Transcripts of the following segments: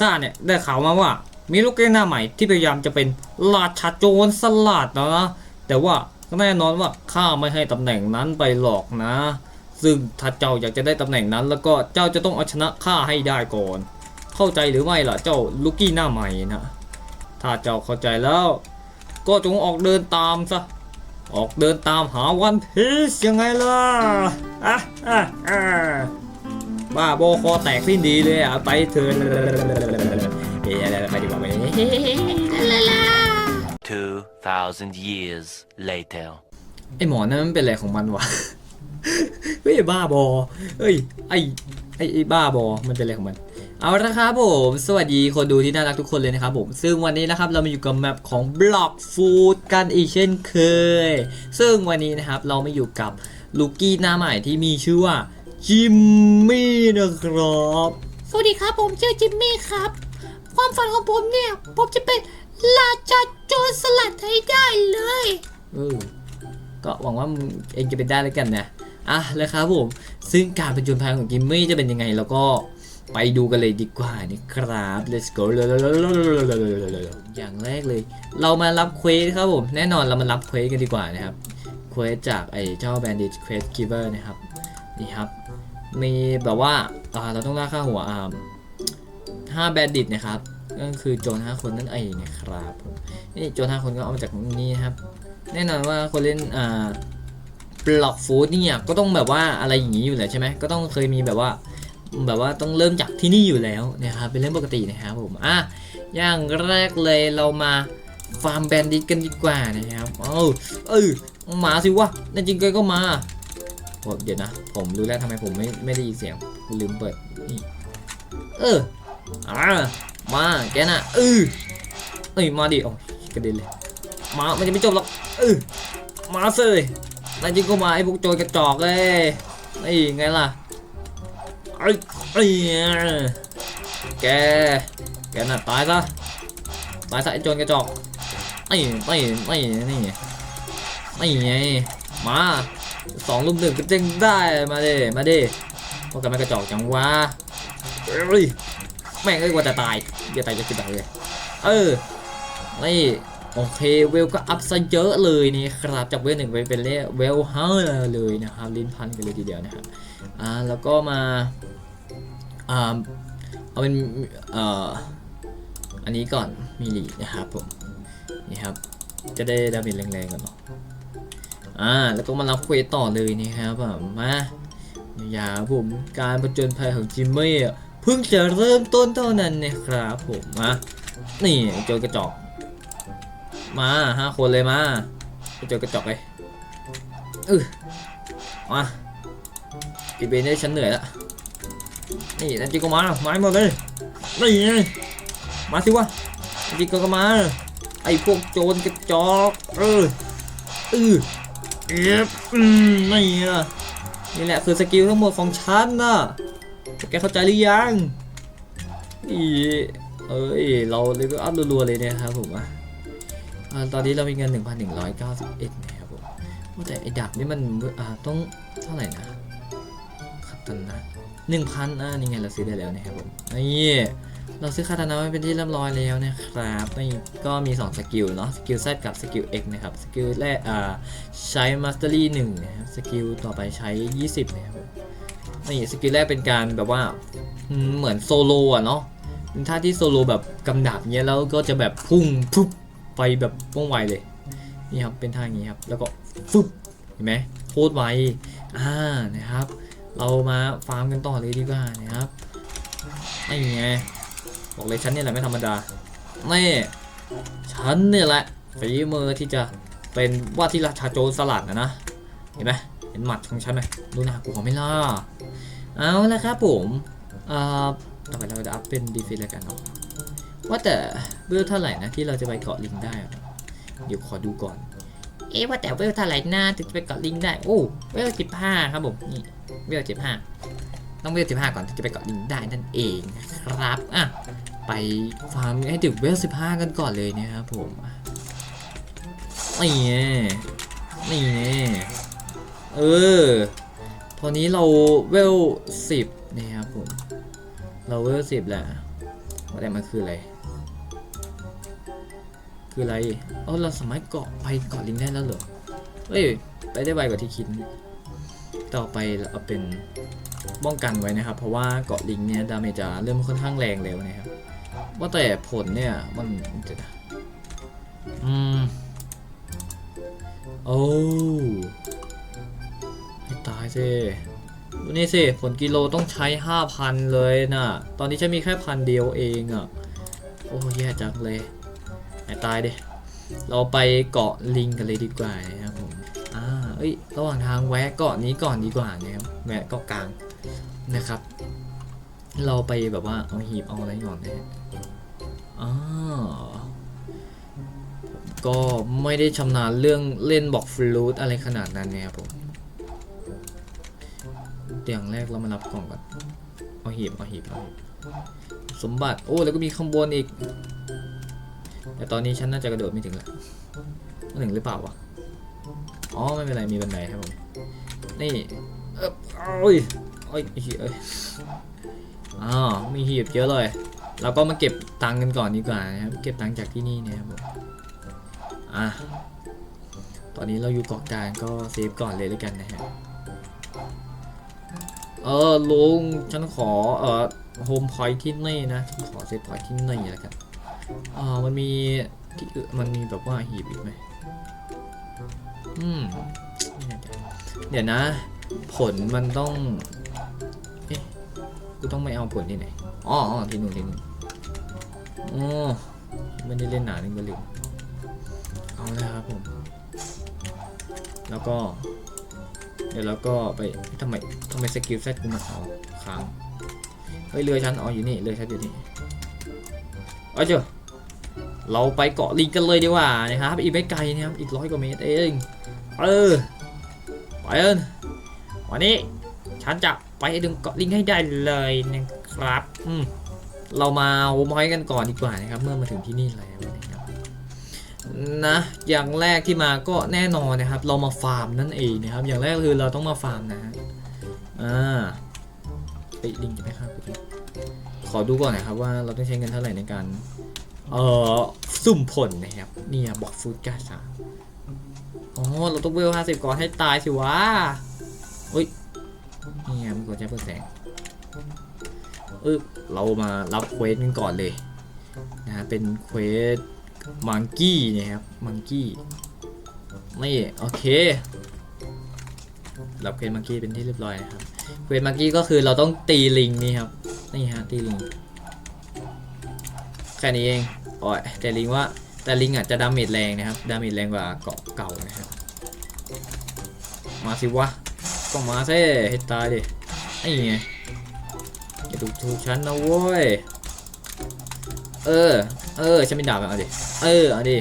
ข้าเนี่ยได้ข่าวมาว่า มีลูกเล่นหน้าใหม่ที่พยายามจะเป็นราชาโจรสลัดนะ แต่ว่าแน่นอนว่าข้าไม่ให้ตำแหน่งนั้นไปหรอกนะ ซึ่งถ้าเจ้าอยากจะได้ตำแหน่งนั้น แล้วก็เจ้าจะต้องเอาชนะข้าให้ได้ก่อน เข้าใจหรือไม่ล่ะเจ้าลูกกี้หน้าใหม่นะถ้าเจ้าเข้าใจแล้ว ก็จงออกเดินตามซะออกเดินตามหาวันพีซยังไงล่ะอะอะอะ บ้าโบคอแตกสิ้นดีเลยอะไปเถอะเฮ้ยไปดีกว่าไป2,000 years later. ไอหมอนั่นมันเป็นอะไรของมันวะเฮ้ยบ้าบอเฮ้ยไอไอไอบ้าบอมันเป็นอะไรของมันเอาละครับผม สวัสดีคนดูที่น่ารักทุกคนเลยนะครับผม ซึ่งวันนี้นะครับเรามาอยู่กับแมปของ Block Food กันอีกเช่นเคย ซึ่งวันนี้นะครับเรามาอยู่กับลูกี้หน้าใหม่ที่มีชื่อว่า จิมมี่นะครับ สวัสดีครับผมชื่อจิมมี่ครับ ความฝันของผมเนี่ย ผมจะเป็นราชาโจรสลัดให้ได้เลยเออก็หวังว่ามึงเองจะเป็นได้แล้วกันนะอะเลยครับผม ซึ่งการเป็นจนภัยของจิมมี่จะเป็นยังไงเราก็ไปดูกันเลยดีกว่านี่ครับ let's go อย่างแรกเลย เรามารับเควสครับผม แน่นอนเรามารับเควสกันดีกว่านะครับ เควสจากไอ้เจ้า bandit quest giver นะครับ นี่ครับ มีแบบว่าเราต้องล่าค่าหัวอ่าห้าแบนดิตนะครับ ก็คือโจรห้าคนนั่นเองนะครับนี่โจรห้าคนก็เอามาจากนี่นะครับ แน่นอนว่าคนเล่นอ่าบล็อกฟูดเนี่ยก็ต้องแบบว่าอะไรอย่างนี้อยู่แล้วใช่ไหมก็ต้องเคยมีแบบว่าแบบว่าต้องเริ่มจากที่นี่อยู่แล้วนะครับเป็นเรื่องปกตินะครับผมอะอย่างแรกเลยเรามาฟาร์มแบนดิตกันดีกว่านะครับเออเออมาสิวะแน่จริงก็มา เดี๋ยวนะ ผมรู้แล้วทำไมผมไม่ไม่ได้ยินเสียงลืมเปิดนี่เอออ่ามาแกน่ะเออเอ้ยมาดิโอ้ยกระเด็นเลยมามันจะไม่จบหรอกเออมาสินายจริงก็มาไอ้พวกโจรกระจอกเลยนี่ไงล่ะไอ้ไอ้แกแกน่ะตายซะตายซะไอ้โจรกระจอกไอ้ไอ้ไอ้นี่ไอ้ไงมา สองลุมหนึ่งก็เจ๊งได้มาดิมาดิพวกกันไม่กระจอกจังวะเอ้ยแม่งเอ้ยกว่าจะตายอย่าตายจะกินตายเลย เออนี่โอเคเวลก็อัพซะเยอะเลยนี่ครับจากเวลหนึ่งไปเป็นเวลห้าเลยนะครับลิ้นพันกันเลยทีเดียวนะครับอ่าแล้วก็มาอ่าเอาเป็นเอ่ออันนี้ก่อนมิลลินะครับผมนี่ครับจะได้ดาเมจแรงๆก่อนเนาะ อ่าแล้วก็มารับเควสต่อเลยนี่ครับมมาอย่าผมการผจญภัยของจิมมี่อะเพิ่งจะเริ่มต้นเท่านั้นนะครับผมมานี่เจอกระจอกมาห้าคนเลยมาเจอกระจกเลยเออมาอีเบนได้ฉันเหนื่อยละนี่นั่นจิโกมาไม้หมดเลยนี่มาสิวะนั่นจิโก็มาไอ้พวกโจรกระจอกเออเออ เอฟอืมนี่อะนี่แหละคือสกิลทั้งหมดของฉันนะแกเข้าใจหรือยังอีเอ้ยเราเลยก็อัพรัวๆเลยเนี่ยครับผมอะอ่าตอนนี้เรามีเงิน 1,191นะครับผมแต่ไอ้ดาบนี่มันอ่าต้องเท่าไหร่นะคาตานะ1,000อ่านี่ไงเราซื้อได้แล้วนะครับผมนี่ เราซื้อคาตานะไว้เป็นที่เรียบร้อยแล้วนะครับนี่ก็มี 2 สกิลเนาะ สกิล Z กับสกิล X นะครับ สกิลแรกอ่าใช้ Mastery 1นะครับ สกิลต่อไปใช้ 20นะครับนี่สกิลแรกเป็นการแบบว่าเหมือนโซโลอะเนาะเป็นท่าที่โซโลแบบกำดาบเนี้ยแล้วก็จะแบบพุ่งพุบไปแบบว่องไวเลย นี่ครับเป็นท่าอย่างนี้ครับ แล้วก็ฟึบเห็นไหมโคตรไวอ่านะครับ เรามาฟาร์มกันต่อเลยดีกว่านะครับนี่ไง บอกเลยฉันเนี่ยแหละไม่ธรรมดานี่ฉันเนี่ยแหละฝีมือที่จะเป็นว่าที่ราชาโจรสลัดนะนะ เห็นไหมเห็นหมัดของฉันไหมดูหน้ากูของไม่ล่าเอาละครับผมอ่าต่อไปเราจะอัพเป็นดีฟิแล้วกันเนาะว่าแต่เวลเท่าไหร่นะที่เราจะไปเกาะลิงได้ เดี๋ยวขอดูก่อน เอ๊ะว่าแต่เวลเท่าไหร่น้าถึงจะไปเกาะลิงได้โอ้เวลสิบห้าครับผมนี่เวลสิบห้าต้องเวลสิบห้าก่อนถึงจะไปเกาะลิงได้นั่นเองครับอะ ไปฟาร์มให้ถึงเวลสิบห้ากันก่อนเลยนะครับผมนี่ไงนี่ไงเออ ตอนนี้เราเวลสิบนะครับผม เราเวลสิบแหละว่าแต่มันคืออะไร คืออะไรเออเราสามารถเกาะไปเกาะลิงได้แล้วเหรอ เฮ้ย ไปได้ไวกว่าที่คิด ต่อไปเราเอาเป็นป้องกันไว้นะครับ เพราะว่าเกาะลิงเนี่ยดาเมจจะเริ่มค่อนข้างแรงเร็วนะครับ ว่าแต่ผลเนี่ย มันเดี๋ยวนะอืม โอ้ให้ตายสิดูนี่สิ ผลกิโลต้องใช้5,000เลยนะตอนนี้ฉันมีแค่พันเดียวเองอะ่ะ โอ้แย่จังเลยให้ตายดิ เราไปเกาะลิงกันเลยดีกว่านะครับผม อ่า เอ้ย ระหว่างทางแวะเกาะนี้ก่อนดีกว่านะครับ แวะเกาะกลางนะครับ เราไปแบบว่าเอาหีบเอาอะไรก่อนนะฮะอ่าผมก็ไม่ได้ชำนาญเรื่องเล่นบอกฟลูตอะไรขนาดนั้นนะครับผมอย่างแรกเรามารับกล่องก่อน เอาหีบเอาหีบเอาหีบสมบัติ โอ้ แล้วก็มีข้างบนอีก แต่ตอนนี้ฉันน่าจะกระโดดไม่ถึงละไม่ถึงหรือเปล่าวะ อ๋อ ไม่เป็นไร มีบันไดครับผม นี่ เอ้ยโอ้ยเหี้ย อ้ยอ้าวมีหีบเยอะเลย เราก็มาเก็บตังค์กันก่อนดีกว่านะครับ เก็บตังค์จากที่นี่นะครับผมอะ ตอนนี้เราอยู่เกาะกลางก็เซฟก่อนเลยแล้วกันนะฮะ เออลุงฉันขอเอ่อโฮมพอยที่นี่นะฉันขอเซฟพอยที่นี่แล้วกันอ่ามันมีที่มันมีแบบว่าหีบอีกไหมอืม เดี๋ยวนะ ผลมันต้อง กูต้องไม่เอาผลที่ไหนอ๋ออ๋อที่นู่นที่นู่นอ๋อไม่ได้เล่นหนานึงก็ลืมเอาเลยครับผม แล้วก็ เดี๋ยวแล้วก็ไปทำไมทำไมสกิลเซตกูมาเอาค้างเฮ้ยเรือฉันอ๋ออยู่นี่เรือฉันอยู่นี่เอาเจอเราไปเกาะลิงกันเลยดีกว่านะครับอีกไม่ไกลนะครับอีกร้อยกว่าเมตรเองเออไปเอิญวันนี้ฉันจะ ไปดึงเกาะลิงให้ได้เลยนะครับอืมเรามาโฮมไอยกันก่อนดีกว่านะครับ เมื่อมาถึงที่นี่แล้วนะครับนะอย่างแรกที่มาก็แน่นอนนะครับ เรามาฟาร์มนั่นเองนะครับ อย่างแรกคือเราต้องมาฟาร์มนะอ่าไปลิงจะไม่ฆ่ากูดิขอดูก่อนนะครับว่าเราต้องใช้เงินเท่าไหร่ในการเอ่อสุ่มผลนะครับเนี่ยบอกฟูดกาชาอ๋อเราต้องเวลห้าสิบก่อนให้ตายสิวะอุ้ย นี่ไงมันกดใช้เปิดแสงเออเรามารับเควสกันก่อนเลยนะฮะเป็นเควสมังกี้นะครับมังกี้นี่โอเครับเควสมังกี้เป็นที่เรียบร้อยนะครับเควสมังกี้ก็คือเราต้องตีลิงนี่ครับนี่ฮะตีลิงแค่นี้เองโอ้ยแต่ลิงว่าแต่ลิงอะจะดาเมจแรงนะครับดาเมจแรงกว่าเกาะเก่านะครับมาสิวะ ก็มาซิให้ตายดิไอ้ไงอย่าดูถูกฉันนะเว้ย เออ เออ ฉันไม่ด่าแบบเอาดิ เออ เอาดิ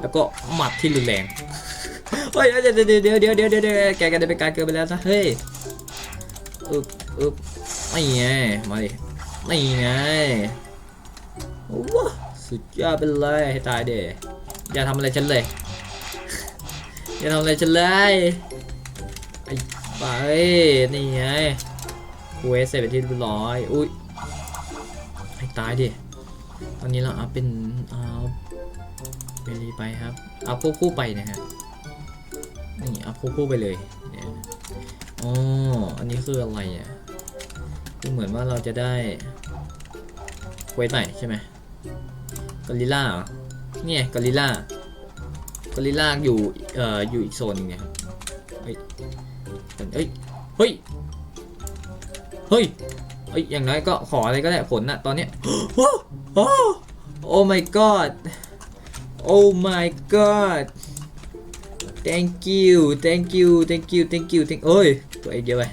แล้วก็หมัดที่รุนแรง เฮ้ย เดี๋ยวเดี๋ยวเดี๋ยวเดี๋ยวเดี๋ยวเดี๋ยวแกกันได้เป็นการเกินไปแล้วนะ เฮ้ยอึบอึบไม่ไง มาดิไม่ไงว้าสุดยอดไปเลยให้ตายเด้อย่าทำอะไรฉันเลย อย่าทำอะไรฉันเลย ไปนี่ไงเอสเสร็จเป็นที่เรียบร้อยอุ้ยให้ตายดิตอนนี้เราอัพเป็นเอัพเบลีไปครับอัพควบคู่ไปนะฮะนี่อัพควบคู่ไปเลยเนี่ยอ๋ออันนี้คืออะไรอะคือเหมือนว่าเราจะได้เวทใหม่ใช่ไหมกอริลล่าเนี่ยกอริลล่ากอริลล่าอยู่เอ่ออยู่อีกโซนนึงไงเฮ้ย เฮ้ย เฮ้ย เฮ้ยเฮ้ย อย่างน้อยก็ขออะไรก็ได้ผลนะตอนเนี้ยโอ้โอ้ my god oh my god thank you thank you thank you thank you thank เอ้ยตัวเองเยอะไป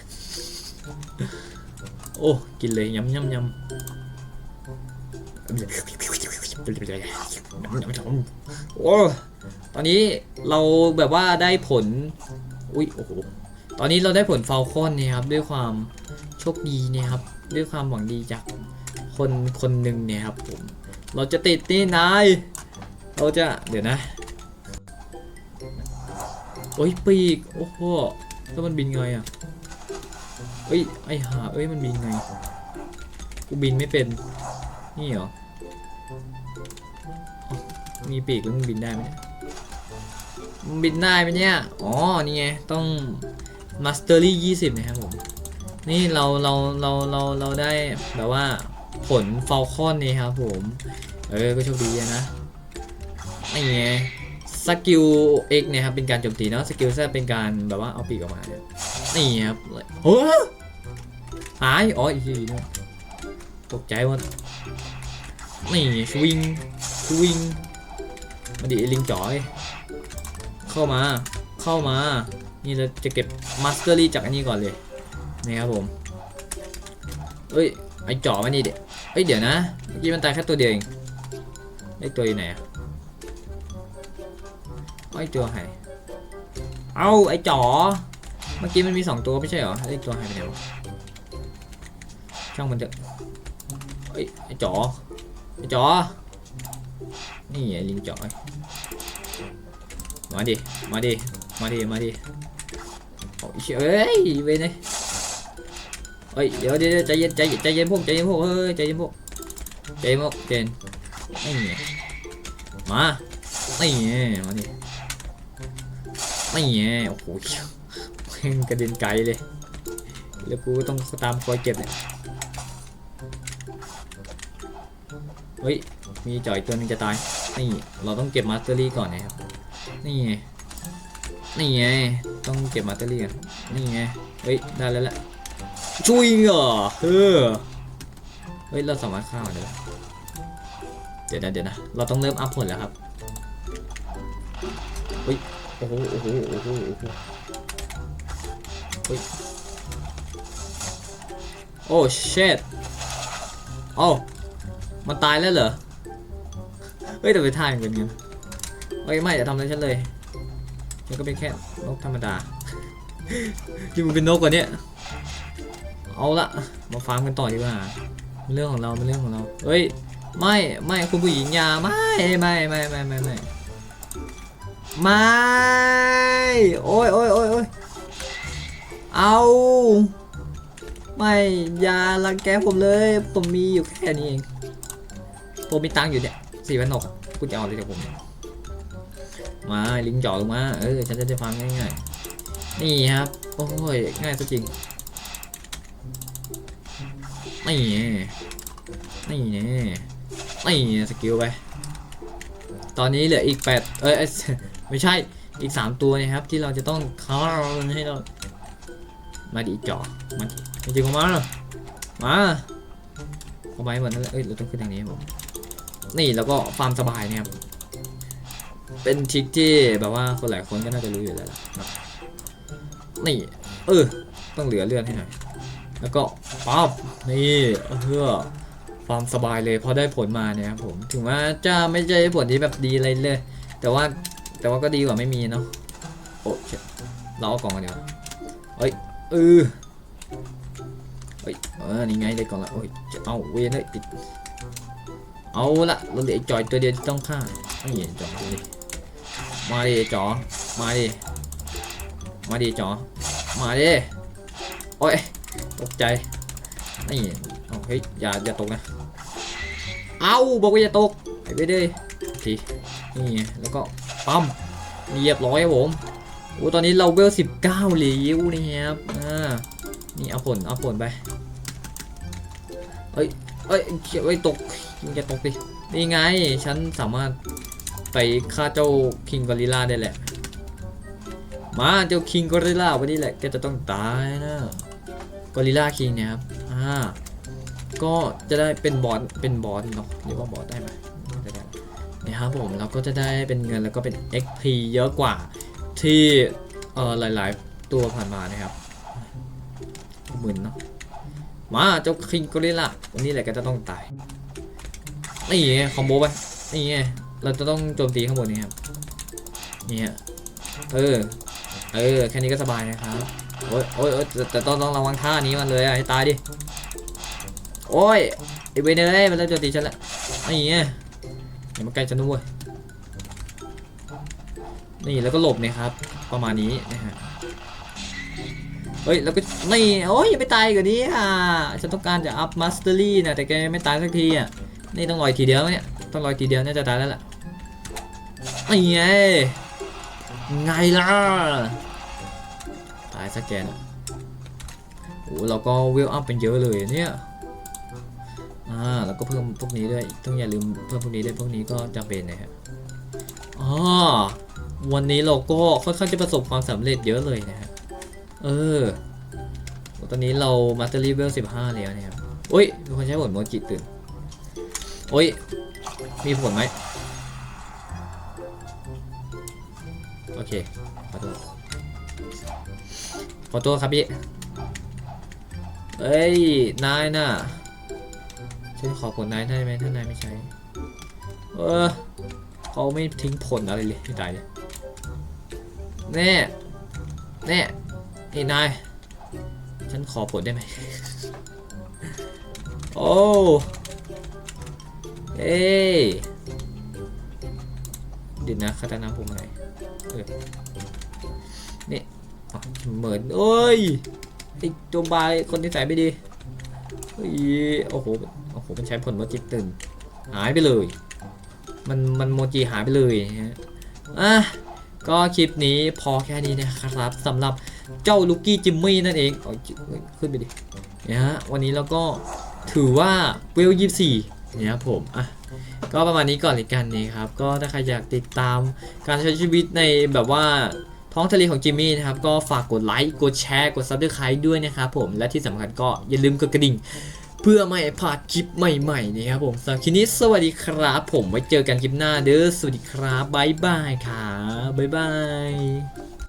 โอ้ กินเลยยำยำยำโอ้ ตอนนี้เราแบบว่าได้ผล อุ้ย โอ้โห อนนี้เราได้ผลฟาลคอนเนี่ยครับด้วยความโชคดีเนี่ยครับด้วยความหวังดีจากคนคนหนึ่งเนี่ยครับผมเราจะติดนี่นายเราจะเดี๋ยวนะโอ้ยปีกโอ้โหแล้วมันบินไงอะเอ้ยไอหาเอ้ยมันบินไงกูบินไม่เป็นนี่เหรอมีปีกแล้วมึงบินได้ไหมมึงบินได้ไหมเนี่ย อ๋อ นี่ไง ต้อง Mastery 20นะครับผม นี่เราเราเราเราเราได้แบบว่าผลฟอลคอนนี่ครับผม เออก็โชคดีอะนะนี่ไงสกิล X เนี่ยครับเป็นการโจมตีเนาะสกิล Z เป็นการแบบว่าเอาปีกออกมาเนี่ยนี่ครับโอ้ยหายอ๋ออีกทีนึงตกใจหมดนี่ชวิงชวิงมาดิลิงจ๋อย เข้ามา เข้ามา นี่เราจะเก็บมาสเตอรี่จากอันนี้ก่อนเลยนี่ครับผมเอ้ยไอจ๋อมานี่เด็กเอ้ยเดี๋ยวนะเมื่อกี้มันตายแค่ตัวเดียวเองไอตัวอยู่ไหนอะไอ้ตัวหายเอาไอจ๋อเมื่อกี้มันมีสองตัวไม่ใช่เหรอไอตัวหายไปไหนวะช่างมันเถอะเอ้ยไอจ๋อไอจ๋อนี่ไอลิงจ๋อยมาดิมาดิมาดิมาดิ เอ้ยเวยเลยเฮ้ยเดี๋ยวเดี๋ยวใจเย็นใจเย็นใจเย็นพวกใจเย็นพวกเฮ้ยใจเย็นพวกใจเย็นพวกเจนนี่ไงมานี่ไมาดินี่ไงโอ้โหแม่งกระเด็นไกลเลยแล้วกูต้องตามคอยเก็บเนี่ยเฮ้ยมีจ่อยตัวนึงจะตายนี่เราต้องเก็บมาสเตอรี่ก่อนนะครับนี่ไง นี่ไง ต้องเก็บมาเตอรี่ก่อนนี่ไง เฮ้ย ได้แล้วแหละช่วยเหรอเออเฮ้ย เราสามารถฆ่ามันได้แล้วเดี๋ยวนะเดี๋ยวนะ เราต้องเริ่มอัพผลแล้วครับเฮ้ย โอ้โห โอ้โห โอ้โห โอ้โหเฮ้ย โอ้ shit โอ้มันตายแล้วเหรอ เฮ้ยแต่ไปท่าอย่างเป็นไงเฮ้ย ไม่อย่าทำอะไรฉันเลย นก็เป็นแค่นกธรรมดาที่มันเป็นนกกว่านี้เอาละมาฟาร์มกันต่อดีกว่าเป็นเรื่องของเราเป็นเรื่องของเราเฮ้ยไม่ไม่คุณผู้หญิงอย่าไม่ไม่ไม่ไม่ไม่ไม่ไม่โอ้ยโอ้ยโอ้ยโอ้ยเอาไม่อย่ารังแกผมเลย ผมมีอยู่แค่นี้เองผมมีตังค์อยู่เนี่ยสี่พันหกกูจะเอาเลยจากผม มาลิงจ่อลงมาเออฉันจะได้ฟังง่ายๆนี่ครับโอ้ยง่ายซะจริงนี่ไงนี่นี่สกิลไปตอนนี้เหลืออีกแปดเอ้ยเอ้ยไม่ใช่อีกสามตัวนะครับที่เราจะต้องเขาให้เรามาดิจ่อมาดิจริงๆมามาเอาไปหมดนั่นแหละเอ้ยเราต้องขึ้นทางนี้ผมนี่แล้วก็ฟาร์มสบายเนี่ยครับ เป็นทริกที่แบบว่าคนหลายคนก็น่าจะรู้อยู่แล้วล่ะนี่ เออ ต้องเหลือเลือดให้หน่อย แล้วก็ปั๊บ นี่เพื่อฟามสบายเลยเพราะได้ผลมาเนี่ยครับผม ถึงว่าจะไม่ใช่ผลที่แบบดีอะไรเลย แต่ว่าแต่ว่าก็ดีกว่าไม่มีเนาะ โอเชี่ยเราเอากล่องกันเดียวาเฮ้ยเออเฮ้ยเออนี่ไงได้กล่องละโอ้ยจะเอาเวนเลยติด เอาละเราเหลือไอจอยตัวเดียวที่ต้องฆ่าไม่เห็นจอยดิ มาดิจอมาดิมาดิจอมาดิโอ้ยตกใจนี่เอาเฮ้ยอย่าอย่าตกนะเอาบอกว่าอย่าตกไปไปเลยทีนี่ไงแล้วก็ปั๊มเรียบร้อยครับผมโอ้ตอนนี้เราเวลสิบเก้าเหลียวนี่ครับอ่านี่เอาผลเอาผลไปเอ้ยเอ้ยเอ้ยตกยิงจะตกดินี่ไงฉันสามารถ ไปฆ่าเจ้าคิงกอริลลาได้แหละ มาเจ้าคิงกอริลลาวันนี้แหละแกจะต้องตายนะกอริลลาคิงเนี่ยครับอ่าก็จะได้เป็นบอสเป็นบอสเนาะเรียกว่าบอสได้ไหมได้ได้นี่ครับผมเราก็จะได้เป็นเงินแล้วก็เป็น XP เยอะกว่าที่เอ่อหลาย ๆ ตัวผ่านมานะครับหมื่นเนาะมาเจ้าคิงกอริลลาวันนี้แหละแกจะต้องตายนี่ไงคอมโบไปนี่ไง เราจะต้องโจมตีข้างบนนี้ครับนี่ฮะเออ เออ แค่นี้ก็สบายนะครับโอ้ยโอ้ยแต่ต้องต้องระวังท่านี้มันเลยอะให้ตายดิ โอ้ยไอเวนเอ้ยมันเริ่มโจมตีฉันละนี่ไงอย่ามาใกล้ฉันด้วยนี่แล้วก็หลบเนี่ยครับ ประมาณนี้นะฮะเฮ้ยแล้วก็นี่โอ้ยอย่าไปตายกว่านี้อะฉันต้องการจะอัพมาสเตอรี่นะแต่แกไม่ตายสักทีอะนี่ต้องรออีกทีเดียวเนี่ยต้องรอยทีเดียวน่าจะตายแล้วล่ะ ไอ้ไงไงล่ะ ตายสักแกนอะโอ้เราก็เวลอัพเป็นเยอะเลยเนี่ยอ่าแล้วก็เพิ่มพวกนี้ด้วยต้องอย่าลืมเพิ่มพวกนี้ด้วยพวกนี้ก็จำเป็นนะฮะอ๋อวันนี้เราก็ค่อนข้างจะประสบความสำเร็จเยอะเลยนะฮะเออตอนนี้เรามาสเตอรี่เวล15แล้วนะครับโอ้ยมีคนใช้ผลโมจิตื่นโอ้ยมีผลไหม เคขอโทษขอโทษครับพี่เอ้ย นายน่ะฉันขอผลนายได้ไหมถ้านายไม่ใช้เออเขาไม่ทิ้งผลอะไรเลยไม่ตายเลยแน่แน่ไอ้นาย ฉันขอผลได้ไหมโอ้เอ้ยเดี๋ยวนะคาตานาผมอะไรเออ นี่เหมือนเอ้ยไอตัวบายคนที่ใส่ไม่ดีเฮ้ยโอ้โหโอ้โหมันใช้ผลโมจิตื่นหายไปเลย มันมันโมจิหายไปเลยฮะอะก็คลิปนี้พอแค่นี้นะครับสำหรับเจ้าลูกี้จิมมี่นั่นเองเอาจิเฮ้ยขึ้นไปดิเนี่ยฮะวันนี้เราก็ถือว่าเวลยี่สี่เนี่ยครับผมอะ ก็ประมาณนี้ก่อนเลยกันนี้ครับ ก็ถ้าใครอยากติดตามการใช้ชีวิตในแบบว่าท้องทะเลของจิมมี่นะครับ ก็ฝากกดไลค์ กดแชร์ กดซับสไครต์ด้วยนะครับผม และที่สำคัญก็อย่าลืมกดกระดิ่ง เพื่อไม่พลาดคลิปใหม่ๆนะครับผมสำหรับคลิปนี้สวัสดีครับ ผมไว้เจอกันคลิปหน้าเด้อ สวัสดีครับ บ๊ายบายครับบ๊ายบาย